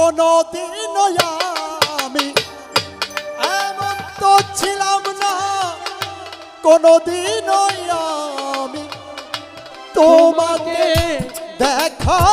কোনদিন আমি এমন তো ছিলাম না কোনদিন আমি তোমাকে দেখা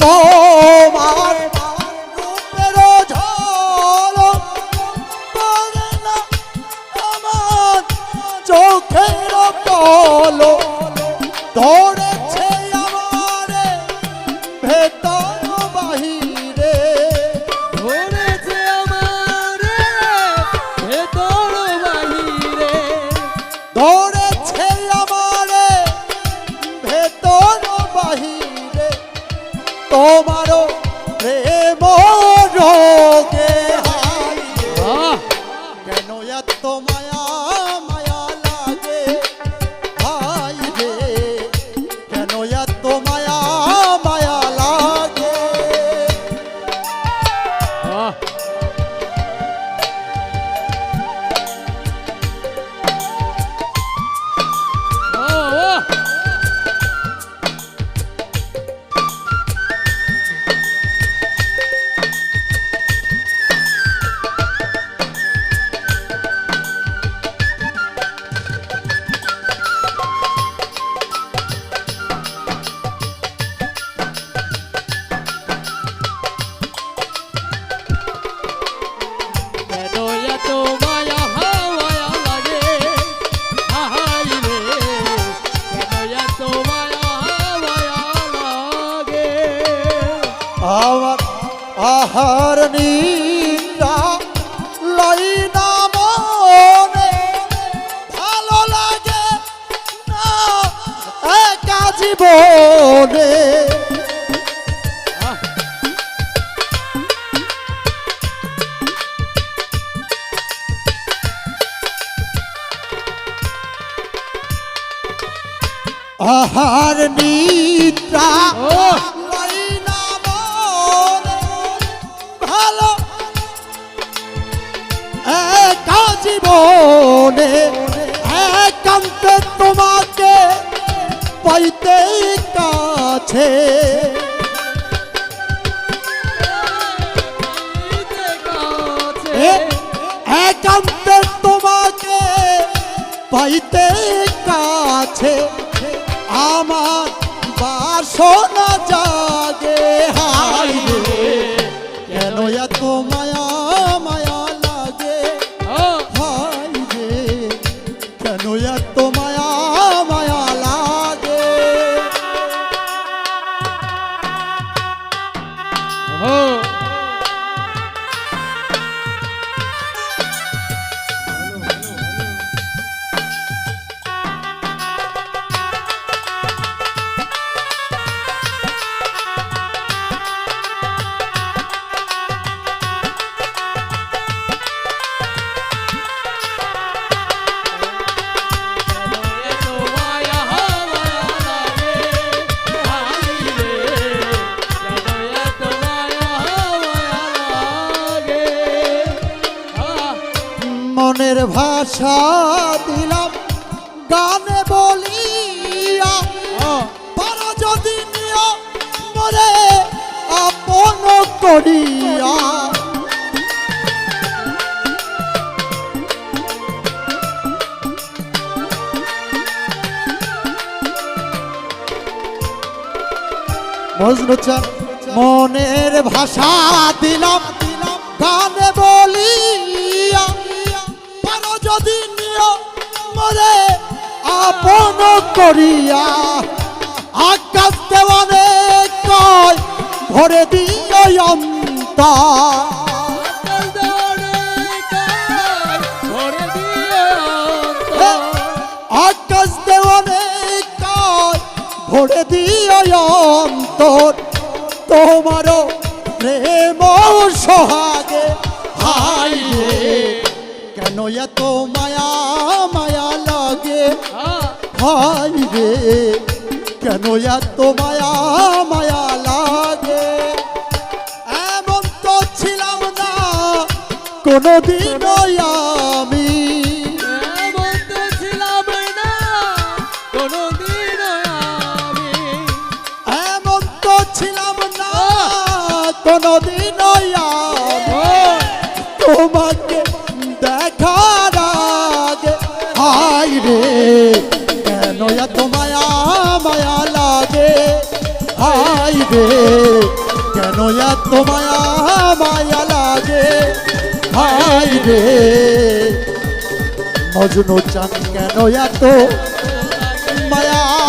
তোমার તો મારો আহার নিন্দা লই না মনে। ভালো লাগে না একা জীবনে। আহার নিদ্রা মনে একান্তে তোমাকে পাইতে কাছে। একান্তে তোমাকে পাইতে কাছে। আমার বাসনা জাগে ভাষা দিলাম, গানে বলিয়া। পারা যদি নিয়া, মরে আপন করিয়া। মনের ভাষা দিলাম, গানে বলিয়া। যদি মরে আপন করিয়া আকাশ দেওয়ানে কয় ভরে দিয়ে অন্তর। আকাশ দেওয়ানে কাজ ভরে অন্তর। তোমারও প্রেম সোহাগে কেন এত মায়া মায়া লাগে? হ্যাঁ। হাই রে কেন এত মায়া মায়া লাগে? এমন তো ছিলাম না কোনোদিনও আমি। এমন তো ছিলাম না কোনোদিন আমি। এমন তো ছিলাম না কোনদিন এত মায়া মায়া লাগে। হাই কেন এত মায়া মায়া লাগে? হাই মজনু চান কেন এত মায়া?